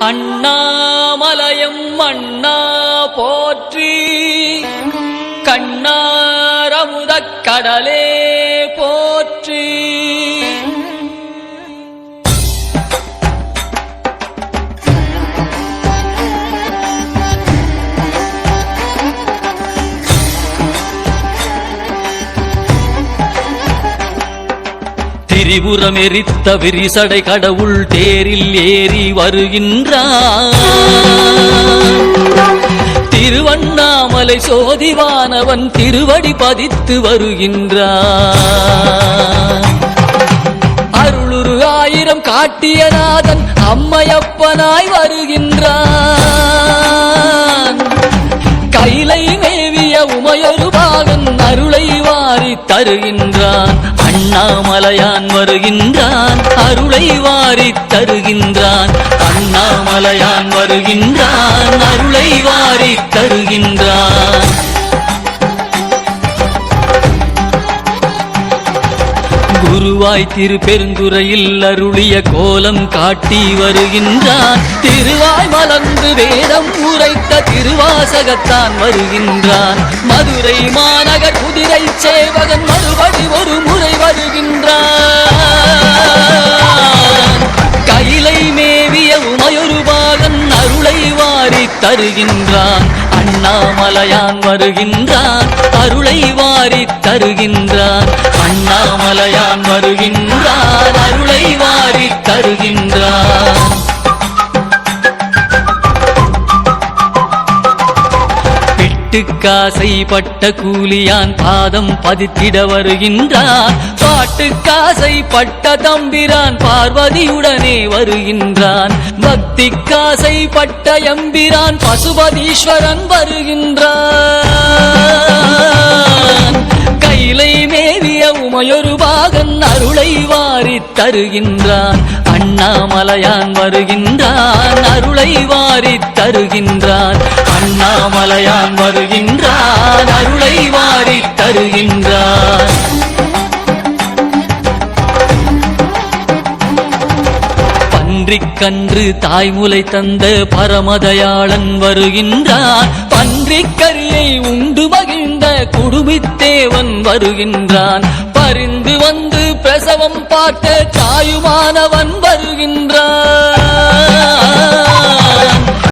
அண்ணாமலயம் அண்ணா போற்றி கண்ணாரமுதக் கடலே திரிபுரம் எரித்த விரிசடை கடவுள் தேரில் ஏறி வருகின்றான் திருவண்ணாமலை சோதிவானவன் திருவடி பதித்து வருகின்றான் அருளுரு ஆயிரம் காட்டியநாதன் அம்மையப்பனாய் வருகின்றான். கைலை மேவிய உமையொரு பாகன் அருளை வாரி தருகின்றான். அண்ணாமலையான் வருகின்றான். அருளை வாரி தருகின்றான். அண்ணாமலையான் வருகின்றான். அருளை வாரி தருகின்றான். குருவாய் திருப்பெருந்துறையில் அருளிய கோலம் காட்டி வருகின்றான். திருவாய் மலர்ந்து வேதம் உரைத்த திருவாசகத்தான் வருகின்றான். மதுரை மாநகர் குதிரை சேவகன் மறுபடி ஒரு முறை வருகின்றான். கைலை மேவிய உமையொருபாகன் அருளை வாரி தருகின்றான். அண்ணாமலையான் வருகின்றான் அருளை வாரி தருகின்றான். அண்ணாமலையான் வருகின்றான் அருளை வாரி தருகின்றான். பிட்டுக்காசை பட்ட கூலியான் பாதம் பதித்திட வருகின்றான் பாட்டுக்காசை பட்ட தம்பிரான் பார்வதியுடனே வருகின்றான். பக்திக்காசை பட்ட எம்பிரான் பசுபதீஸ்வரன் வருகின்றான் வாரி தருகின்றான் அண்ணாமலையான் வருகின்றான் அருளை வாரி தருகின்றான் அண்ணாமலையான் வருகின்றான் அருளை வாரி தருகின்றான் பன்றிக்கன்று தாய்முலை தந்த பரமதயாளன் வருகின்றான் பன்றிக்கரியை உண்டு மகிழ்ந்த குடுமித்தேவன் வருகின்றான். பரிந்து வந்து பிரசவம் பார்த்த தாயுமானவன்